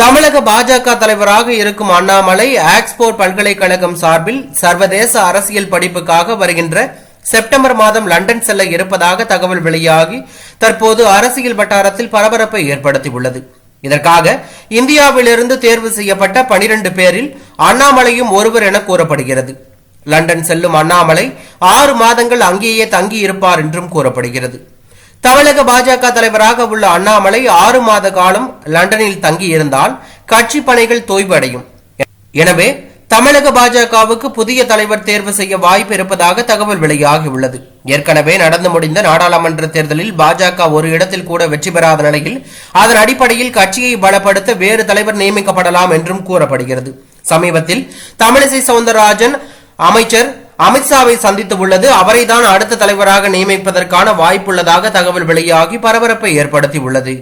தமிழக பாஜக தலைவராக இருக்கும் அண்ணாமலை ஆக்ஸ்போர்ட் பல்கலைக்கழகம் சார்பில் சர்வதேச அரசியல் படிப்புக்காக வருகின்ற செப்டம்பர் மாதம் லண்டன் செல்ல இருப்பதாக தகவல் வெளியாகி தற்போது அரசியல் வட்டாரத்தில் பரபரப்பை ஏற்படுத்தியுள்ளது. இதற்காக இந்தியாவிலிருந்து தேர்வு செய்யப்பட்ட பனிரெண்டு பேரில் அண்ணாமலையும் ஒருவர் என கூறப்படுகிறது. லண்டன் செல்லும் அண்ணாமலை ஆறு மாதங்கள் அங்கேயே தங்கி இருப்பார் என்றும் கூறப்படுகிறது. தமிழக பாஜக தலைவராக உள்ள அண்ணாமலை ஆறு மாத காலம் லண்டனில் தங்கியிருந்தால் கட்சி பணிகள் தொய்வடையும். எனவே தமிழக பாஜகவுக்கு புதிய தலைவர் தேர்வு செய்ய வாய்ப்பு இருப்பதாக தகவல் வெளியாகியுள்ளது ஏற்கனவே நடந்து முடிந்த நாடாளுமன்ற தேர்தலில் பாஜக ஒரு இடத்தில் கூட வெற்றி பெறாத நிலையில் அதன் அடிப்படையில் கட்சியை பலப்படுத்த வேறு தலைவர் நியமிக்கப்படலாம் என்றும் கூறப்படுகிறது. சமீபத்தில் தமிழிசை சவுந்தரராஜன் அமைச்சர் அமித்ஷாவை சந்தித்து உள்ளது. அவரைதான் அடுத்த தலைவராக நியமிப்பதற்கான வாய்ப்புள்ளதாக தகவல் வெளியாகி பரபரப்பை ஏற்படுத்தியுள்ளது